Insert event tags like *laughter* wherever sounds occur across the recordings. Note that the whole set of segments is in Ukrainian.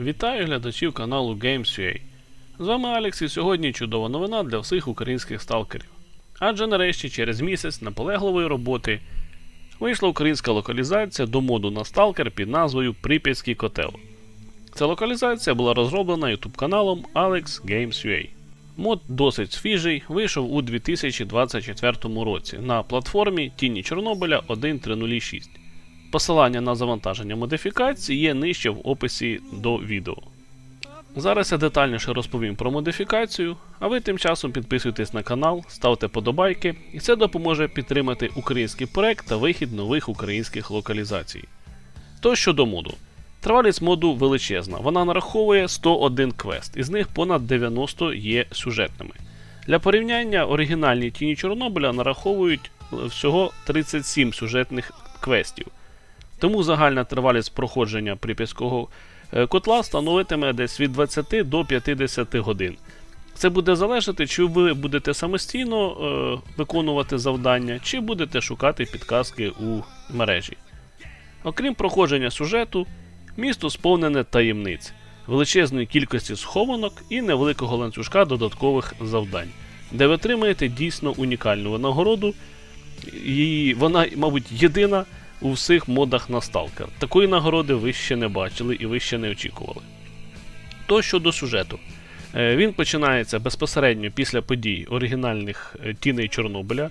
Вітаю глядачів каналу Games.ua. З вами Алекс і сьогодні чудова новина для всіх українських сталкерів. Адже нарешті через місяць наполегливої роботи вийшла українська локалізація до моду на сталкер під назвою Прип'ятський котел. Ця локалізація була розроблена YouTube каналом Alex Games.ua. Мод досить свіжий, вийшов у 2024 році на платформі Тіні Чорнобиля 1.306. Посилання на завантаження модифікацій є нижче в описі до відео. Зараз я детальніше розповім про модифікацію, а ви тим часом підписуйтесь на канал, ставте подобайки, і це допоможе підтримати український проект та вихід нових українських локалізацій. То щодо моду. Тривалість моду величезна, вона нараховує 101 квест, із них понад 90 є сюжетними. Для порівняння оригінальні тіні Чорнобиля нараховують всього 37 сюжетних квестів. Тому загальна тривалість проходження прип'ятського е, котла становитиме десь від 20 до 50 годин. Це буде залежати, чи ви будете самостійно е, виконувати завдання, чи будете шукати підказки у мережі. Окрім проходження сюжету, місто сповнене таємниць, величезної кількості схованок і невеликого ланцюжка додаткових завдань, де ви отримаєте дійсно унікальну винагороду, і вона, мабуть, єдина у всіх модах на Stalker. Такої нагороди ви ще не бачили і ви ще не очікували. То щодо сюжету. Е, Він починається безпосередньо після подій оригінальних е, тіней Чорнобиля.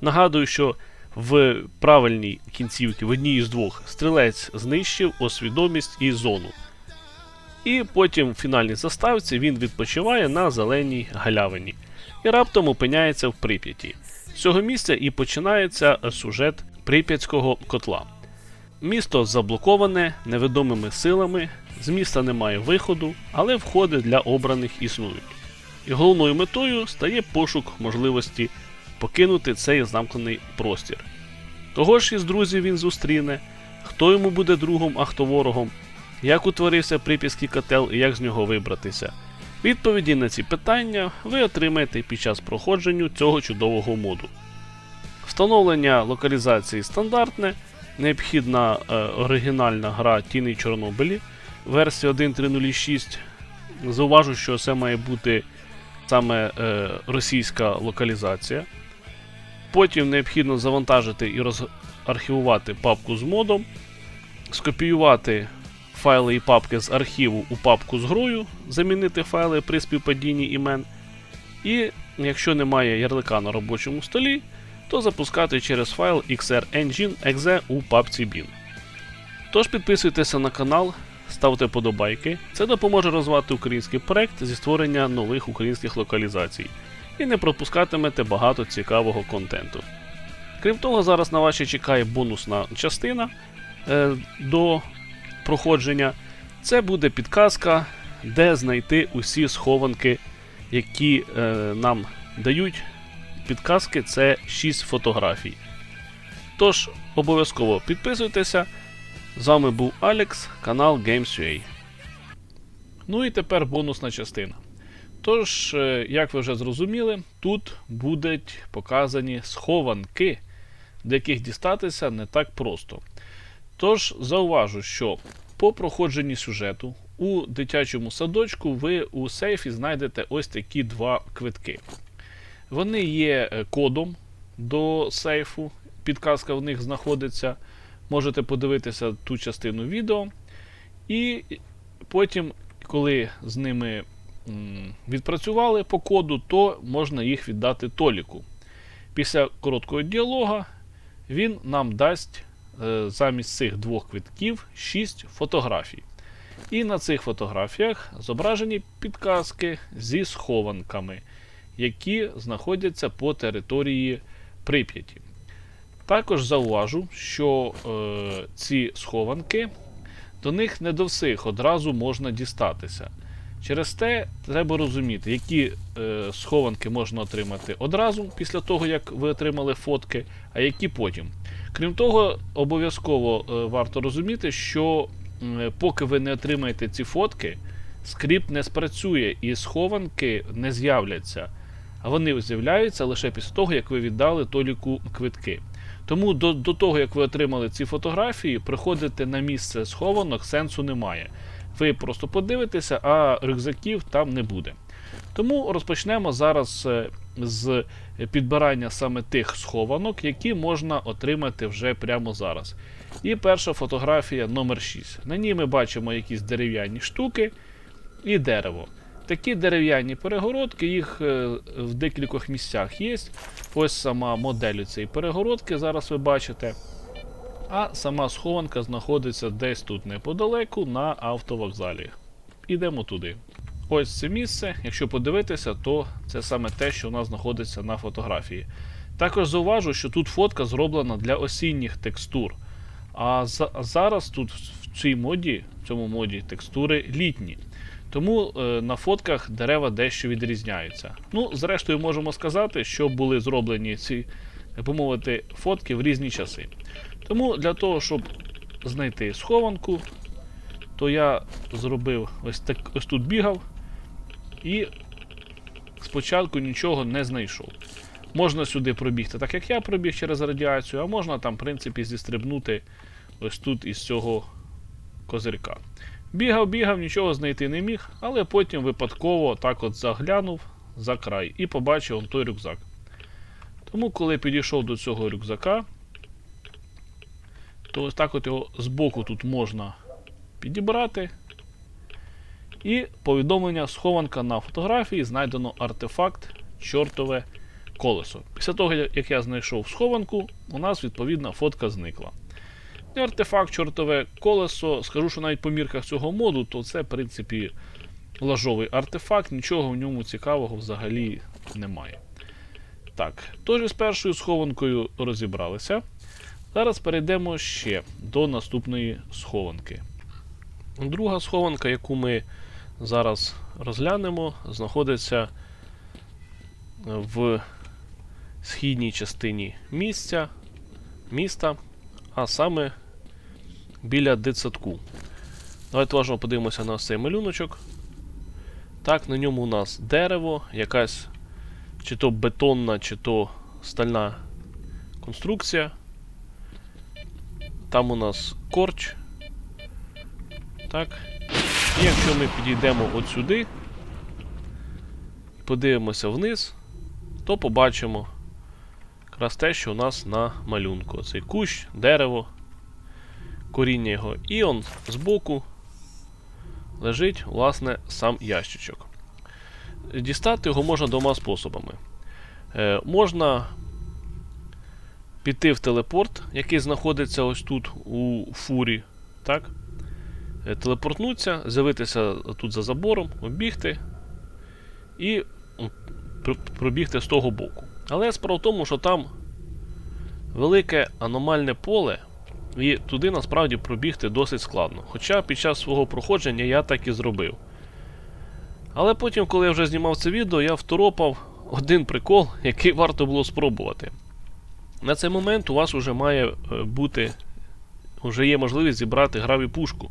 Нагадую, що в правильній кінцівці, в одній із двох, стрілець знищив освідомість і зону. І потім в фінальній заставці він відпочиває на зеленій галявині і раптом опиняється в Прип'яті. З цього місця і починається сюжет Прип'ятського котла. Місто заблоковане невідомими силами, з міста немає виходу, але входи для обраних існують. І головною метою стає пошук можливості покинути цей замкнений простір. Того ж із друзів він зустріне, хто йому буде другом, а хто ворогом, як утворився прип'ятський котел і як з нього вибратися. Відповіді на ці питання ви отримаєте під час проходження цього чудового моду. Встановлення локалізації стандартне, необхідна е, оригінальна гра Тіни Чорнобилі версія 1.306. Зауважу, що це має бути саме е, російська локалізація. Потім необхідно завантажити і розархівувати папку з модом, скопіювати файли і папки з архіву у папку з грою, замінити файли при співпадінні імен. І якщо немає ярлика на робочому столі, то запускати через файл xrengine.exe у папці bin. Тож підписуйтеся на канал, ставте подобайки. Це допоможе розвивати український проект зі створення нових українських локалізацій і не пропускатимете багато цікавого контенту. Крім того, зараз на вас чекає бонусна частина е, до проходження. Це буде підказка, де знайти усі схованки, які е, нам дають підказки це 6 фотографій. Тож, обов'язково підписуйтеся. З вами був Алекс, канал Games.ua. Ну і тепер бонусна частина. Тож, е, як ви вже зрозуміли, тут будуть показані схованки, до яких дістатися не так просто. Тож, зауважу, що по проходженні сюжету у дитячому садочку ви у сейфі знайдете ось такі два квитки. Вони є е, кодом до сейфу, підказка в них знаходиться. Можете подивитися ту частину відео. І потім, коли з ними відпрацювали по коду, то можна їх віддати Толіку. Після короткого діалога він нам дасть е, замість цих двох квитків 6 фотографій. І на цих фотографіях зображені підказки зі схованками які знаходяться по території Прип'яті. Також зауважу, що е, ці схованки до них не до всіх одразу можна дістатися. Через те треба розуміти, які е, схованки можна отримати одразу після того, як ви отримали фотки, а які потім. Крім того, обов'язково е, варто розуміти, що е, поки ви не отримаєте ці фотки, скрипт не спрацює і схованки не з'являться вони з'являються лише після того, як ви віддали Толіку квитки. Тому до до того, як ви отримали ці фотографії, приходити на місце схованок сенсу немає. ви просто подивитеся, а рюкзаків там не буде. Тому розпочнемо зараз е, з підбирання саме тих схованок, які можна отримати вже прямо зараз. І перша фотографія номер 6. На ній ми бачимо якісь дерев'яні штуки і дерево. Такі дерев'яні перегородки, їх е, в декількох місцях є. Ось сама модель цієї перегородки, зараз ви бачите. А сама схованка знаходиться десь тут неподалеку на автовокзалі. Ідемо туди. Ось це місце. Якщо подивитися, то це саме те, що у нас знаходиться на фотографії. Також зауважу, що тут фотка зроблена для осінніх текстур. А зараз тут в цій моді, в цьому моді текстури літні. Тому е, на фотках дерева дещо відрізняються. Ну, зрештою, можемо сказати, що були зроблені ці, би мовити, фотки в різні часи. Тому для того, щоб знайти схованку, то я зробив ось так, ось тут бігав і спочатку нічого не знайшов. Можна сюди пробігти, так як я пробіг через радіацію, а можна там, в принципі, зістрибнути ось тут із цього козирка. Бігав, бігав, нічого знайти не міг, але потім випадково так от заглянув за край і побачив он той рюкзак. Тому, коли підійшов до цього рюкзака, то ось так от його збоку тут можна підібрати. І повідомлення схованка на фотографії знайдено артефакт чортове колесо. Після того, як я знайшов схованку, у нас відповідна фотка зникла. Артефакт чортове колесо, скажу, що навіть по мірках цього моду, то це, в принципі, лажовий артефакт, нічого в ньому цікавого взагалі немає. Так, тож із першою схованкою розібралися. Зараз перейдемо ще до наступної схованки. Друга схованка, яку ми зараз розглянемо, знаходиться в східній частині місця, міста, а саме біля дитсадку. Давайте уважно подивимося на цей малюночок. Так, на ньому у нас дерево, якась чи то бетонна, чи то стальна конструкція. Там у нас корч. Так. І якщо ми підійдемо от сюди подивимося вниз, то побачимо якраз те, що у нас на малюнку. Цей кущ, дерево, коріння його. І он збоку лежить, власне, сам ящичок. Дістати його можна двома способами. Е, можна піти в телепорт, який знаходиться ось тут у фурі. Так? Е, Телепортнуться, з'явитися тут за забором, обігти і пробігти з того боку. Але справа в тому, що там велике аномальне поле, і туди насправді пробігти досить складно. Хоча під час свого проходження я так і зробив. Але потім, коли я вже знімав це відео, я второпав один прикол, *laughs* який варто було спробувати. На цей момент у вас вже має е, бути, вже є можливість зібрати граві пушку.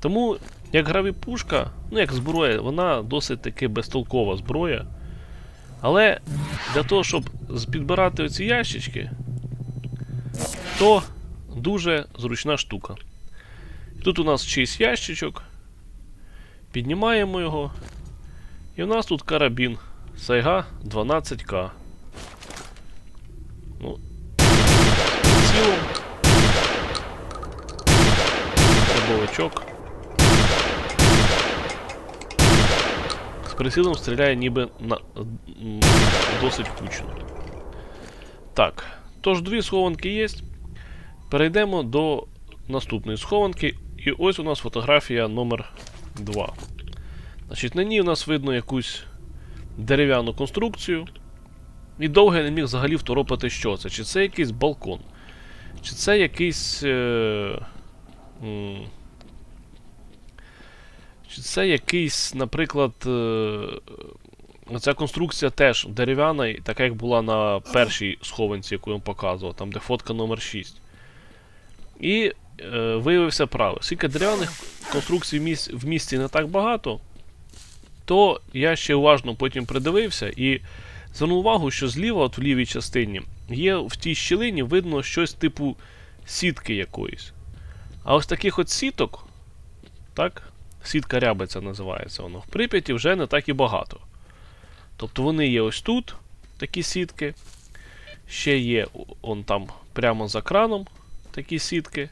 Тому, як граві пушка, ну як зброя, вона досить таки безтолкова зброя. Але для того, щоб підбирати оці ящички, то дуже зручна штука. Тут у нас чийсь ящичок. Піднімаємо його. І у нас тут карабін Сайга 12К. Ну, цілом. Дробовичок. З прицілом стріляє ніби на досить кучно. Так. Тож дві схованки є. Перейдемо до наступної схованки. І ось у нас фотографія номер 2. Значить, на ній у нас видно якусь дерев'яну конструкцію. І довго я не міг взагалі второпати, що це. Чи це якийсь балкон, чи це якийсь. Е, чи це якийсь, наприклад. Е, ця конструкція теж дерев'яна, така як була на першій схованці, яку я вам показував, там де фотка номер 6. І е, виявився правий. Оскільки дерев'яних конструкцій в міс- в місті не так багато, то я ще уважно потім придивився і звернув увагу, що зліва, от в лівій частині, є в тій щілині видно щось типу сітки якоїсь. А ось таких от сіток, так? Сітка рябиця називається воно. В Прип'яті вже не так і багато. Тобто вони є ось тут, такі сітки. Ще є он там прямо за краном такі сітки.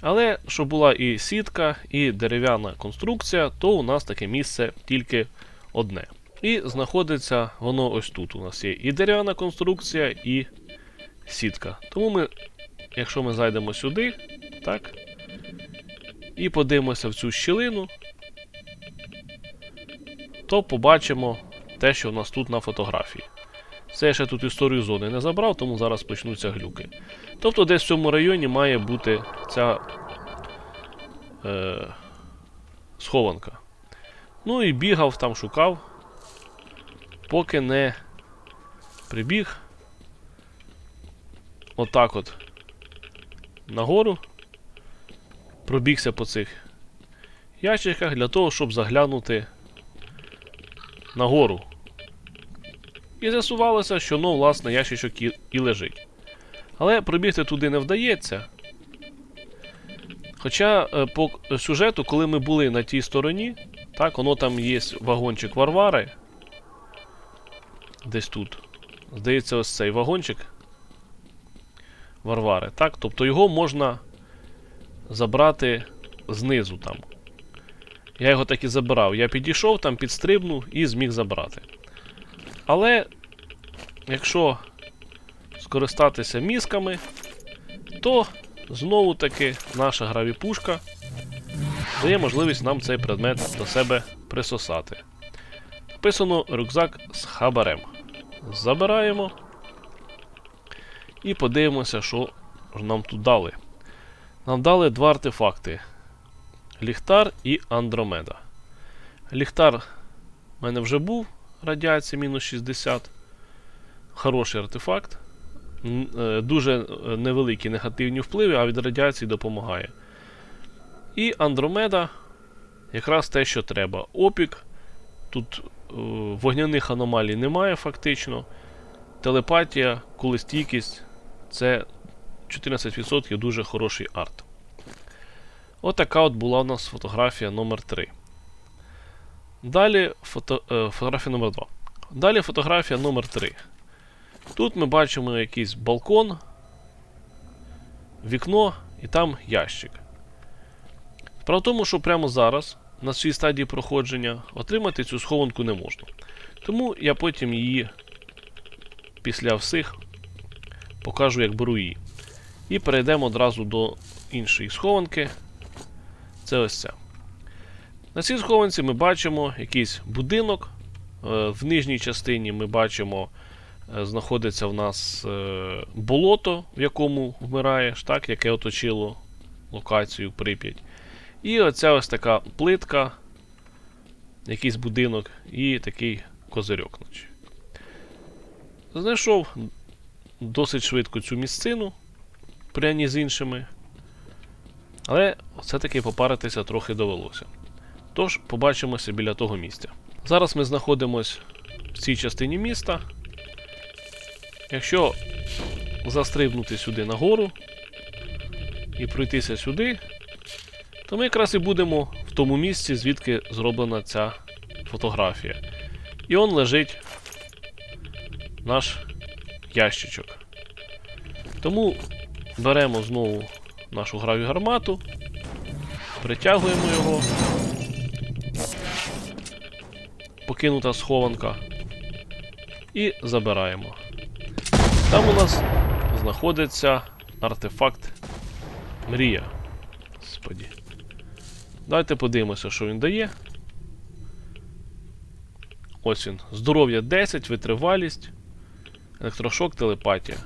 Але щоб була і сітка, і дерев'яна конструкція, то у нас таке місце тільки одне. І знаходиться воно ось тут. У нас є і дерев'яна конструкція, і сітка. Тому ми, якщо ми зайдемо сюди, так, і подивимося в цю щілину, то побачимо те, що у нас тут на фотографії. Це я ще тут історію зони не забрав, тому зараз почнуться глюки. Тобто десь в цьому районі має бути ця е, схованка. Ну і бігав там, шукав, поки не прибіг. Отак от нагору. Пробігся по цих ящиках для того, щоб заглянути нагору. І з'ясувалося, що ну, власне, ящичок і, і лежить. Але пробігти туди не вдається. Хоча е, по сюжету, коли ми були на тій стороні, так, воно там є вагончик Варвари. Десь тут. Здається, ось цей вагончик Варвари. Так, тобто його можна забрати знизу там. Я його так і забирав. Я підійшов, там підстрибнув і зміг забрати. Але якщо скористатися мізками, то знову таки наша гравіпушка дає можливість нам цей предмет до себе присосати. Написано рюкзак з хабарем. Забираємо і подивимося, що ж нам тут дали. Нам дали два артефакти: Ліхтар і Андромеда. Ліхтар в мене вже був, радіація мінус 60. Хороший артефакт. Е, Дуже е, невеликі негативні впливи, а від радіації допомагає. І Андромеда якраз те, що треба. Опік. Тут е, вогняних аномалій немає, фактично. Телепатія, кулестійкість це 14% дуже хороший арт. Отака от була у нас фотографія номер 3 Далі фото, е, фотографія номер 2 Далі фотографія номер 3 Тут ми бачимо якийсь балкон, вікно і там ящик. Справа в тому, що прямо зараз, на цій стадії проходження, отримати цю схованку не можна. Тому я потім її після всіх покажу, як беру її. І перейдемо одразу до іншої схованки. Це ось ця. На цій схованці ми бачимо якийсь будинок. Е, В нижній частині ми бачимо, е, знаходиться в нас е, болото, в якому вмираєш, так, яке оточило локацію Прип'ять. І оця ось така плитка, якийсь будинок і такий козирьок. Знайшов досить швидко цю місцину, порівняно з іншими. Але все-таки попаритися трохи довелося. Тож, побачимося біля того місця. Зараз ми знаходимося в цій частині міста. Якщо застрибнути сюди нагору і пройтися сюди, то ми якраз і будемо в тому місці, звідки зроблена ця фотографія. І он лежить наш ящичок. Тому беремо знову нашу гравію гармату, притягуємо його. Покинута схованка. І забираємо. Там у нас знаходиться артефакт Мрія. Господі. Давайте подивимося, що він дає. Ось він. Здоров'я 10, витривалість, електрошок, телепатія.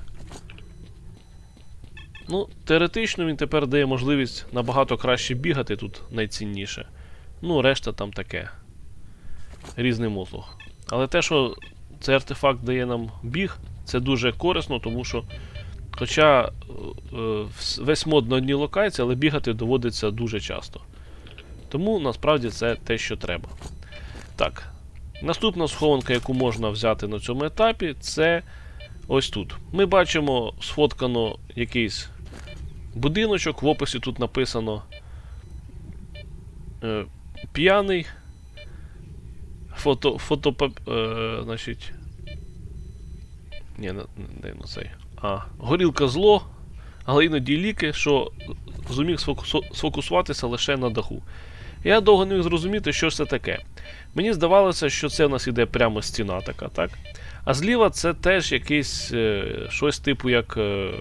Ну, теоретично він тепер дає можливість набагато краще бігати тут найцінніше. Ну, решта там таке. Різний мотлох. Але те, що цей артефакт дає нам біг, це дуже корисно, тому що. Хоча е, е, весь мод на одній локації, але бігати доводиться дуже часто. Тому насправді це те, що треба. Так. Наступна схованка, яку можна взяти на цьому етапі, це ось тут. Ми бачимо сфоткано якийсь будиночок, в описі тут написано е, п'яний. Фото. фото е, значить. Не, не, не цей. А, горілка зло, але іноді ліки, що сфокусу- сфокусуватися лише на даху. Я довго не міг зрозуміти, що ж це таке. Мені здавалося, що це в нас іде прямо стіна така, так? А зліва це теж якийсь е, щось типу як е,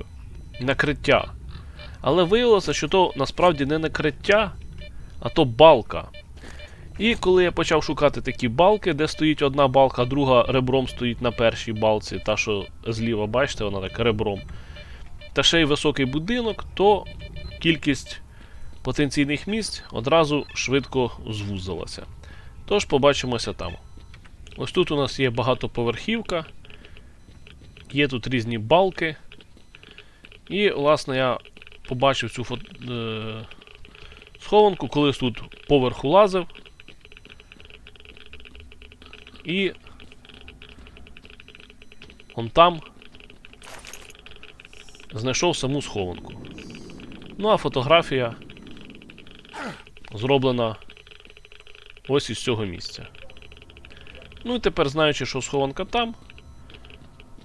накриття. Але виявилося, що то насправді не накриття, а то балка. І коли я почав шукати такі балки, де стоїть одна балка, друга ребром стоїть на першій балці, та що зліва, бачите, вона так ребром. Та ще й високий будинок, то кількість потенційних місць одразу швидко звузилася. Тож побачимося там. Ось тут у нас є багатоповерхівка, є тут різні балки. І, власне, я побачив цю фото, е, схованку, колись тут поверху лазив. І он там знайшов саму схованку. Ну а фотографія зроблена ось із цього місця. Ну і тепер, знаючи, що схованка там,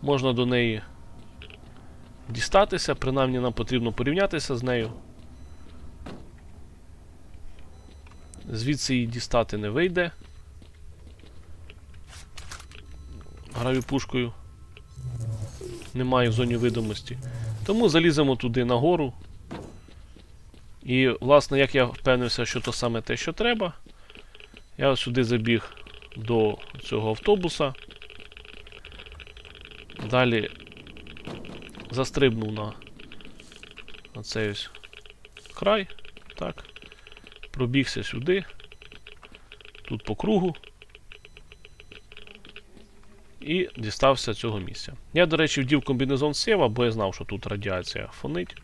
можна до неї дістатися, принаймні нам потрібно порівнятися з нею. Звідси її дістати не вийде. Граю пушкою. Немає в зоні видимості. Тому заліземо туди нагору. І, власне, як я впевнився, що то саме те, що треба, я сюди забіг до цього автобуса. Далі застрибнув на, на цей ось край. Так. Пробігся сюди. Тут по кругу. І дістався цього місця. Я, до речі, вдів комбінезон Сєва, бо я знав, що тут радіація фонить.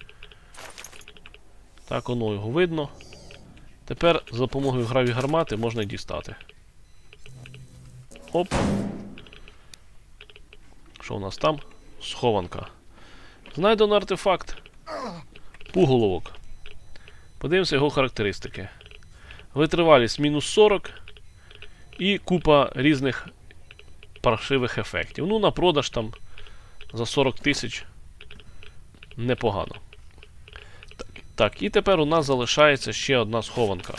Так, воно його видно. Тепер за допомогою граві гармати можна дістати. Оп. Що у нас там? Схованка. Знайдено артефакт. Пуголовок. Подивимося його характеристики. Витривалість мінус 40 і купа різних паршивих ефектів. Ну, на продаж там за 40 тисяч непогано. Так, і тепер у нас залишається ще одна схованка.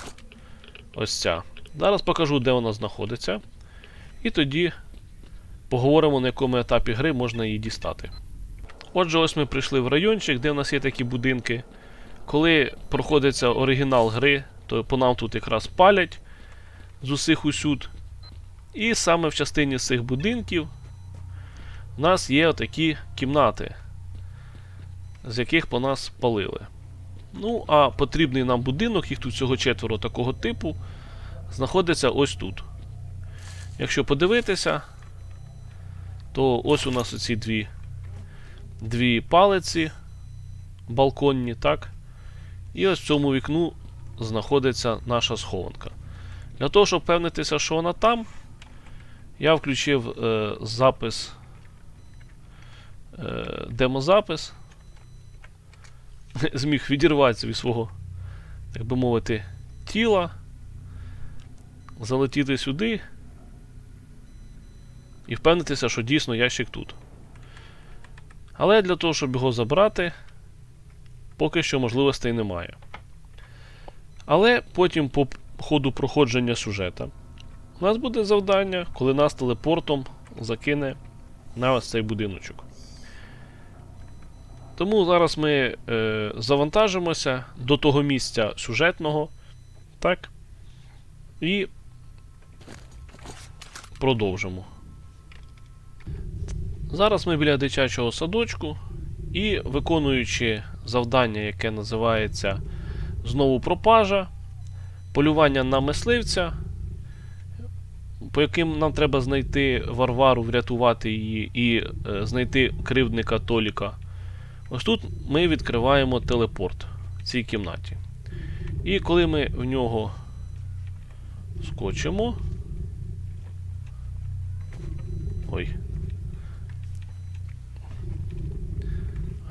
Ось ця. Зараз покажу, де вона знаходиться. І тоді поговоримо, на якому етапі гри можна її дістати. Отже, ось ми прийшли в райончик, де в нас є такі будинки. Коли проходиться оригінал гри, то по нам тут якраз палять з усіх усюд. І саме в частині з цих будинків у нас є отакі кімнати, з яких по нас палили. Ну, а потрібний нам будинок, їх тут всього четверо такого типу, знаходиться ось тут. Якщо подивитися, то ось у нас оці дві, дві палиці балконні, так? І ось в цьому вікну знаходиться наша схованка. Для того, щоб впевнитися, що вона там, я включив е, запис, е, демозапис. *laughs* Зміг відірватися від свого, так би мовити, тіла, залетіти сюди і впевнитися, що дійсно ящик тут. Але для того, щоб його забрати, поки що можливостей немає. Але потім по ходу проходження сюжета у нас буде завдання, коли нас телепортом закине на ось цей будиночок. Тому зараз ми е, завантажимося до того місця сюжетного. Так. І продовжимо. Зараз ми біля дитячого садочку і виконуючи завдання, яке називається знову пропажа, полювання на мисливця, по яким нам треба знайти Варвару, врятувати її і е, знайти кривдника Толіка. Ось тут ми відкриваємо телепорт в цій кімнаті. І коли ми в нього скочимо. Ой.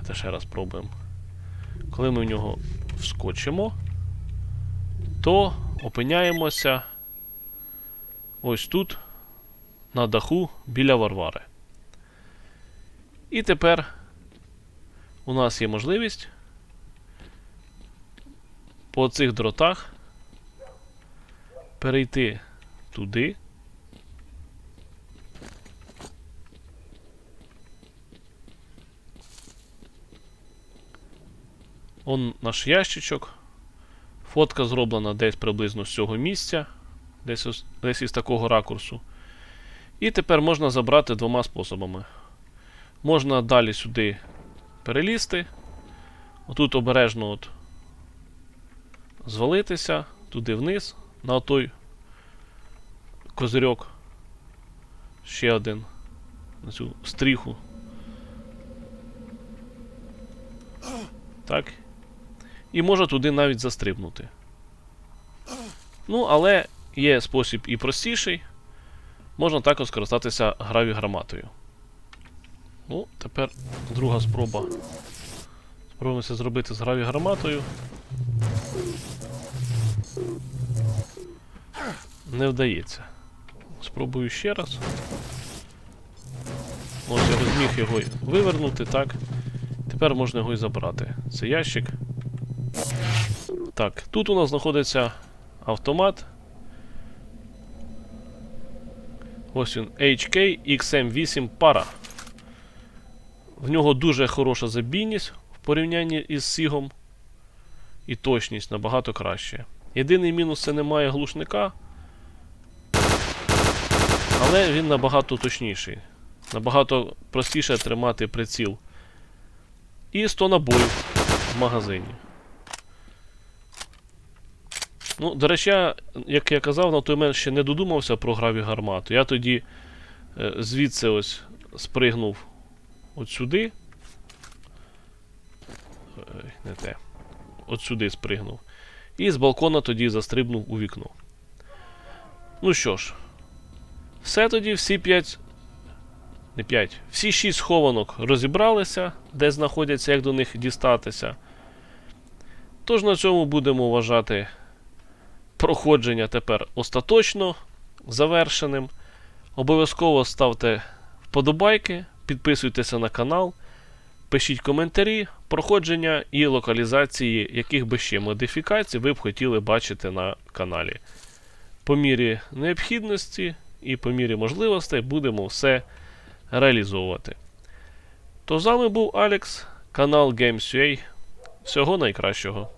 Це ще раз пробуємо. Коли ми в нього вскочимо, то опиняємося ось тут, на даху біля Варвари. І тепер у нас є можливість по цих дротах перейти туди. Он наш ящичок. Фотка зроблена десь приблизно з цього місця, десь, десь із такого ракурсу. І тепер можна забрати двома способами. Можна далі сюди перелізти. Отут обережно от звалитися туди вниз, на той козирьок. Ще один. На цю стріху. Так. І може туди навіть застрибнути. Ну, але є спосіб і простіший. Можна також скористатися гравіграматою. Ну, тепер друга спроба. Спробуємо це зробити з гравіграматою. Не вдається. Спробую ще раз. Ось я зміг його вивернути, так. Тепер можна його і забрати. Це ящик. Так, тут у нас знаходиться автомат. Ось він HK XM8 Para. В нього дуже хороша забійність в порівнянні із Сігом. І точність набагато краще. Єдиний мінус це немає глушника. Але він набагато точніший. Набагато простіше тримати приціл. І 100 набоїв в магазині. Ну, до речі, як я казав, на той момент ще не додумався про граві гармату. Я тоді е, звідси ось спригнув от сюди. Не те. От сюди спригнув. І з балкона тоді застрибнув у вікно. Ну що ж, все тоді, всі 5. Не 5. Всі 6 схованок розібралися, де знаходяться, як до них дістатися. Тож на цьому будемо вважати проходження тепер остаточно завершеним. Обов'язково ставте вподобайки, підписуйтеся на канал, пишіть коментарі, проходження і локалізації, яких би ще модифікацій ви б хотіли бачити на каналі. По мірі необхідності і по мірі можливостей будемо все реалізовувати. То з вами був Алекс, канал Games.ua. Всього найкращого.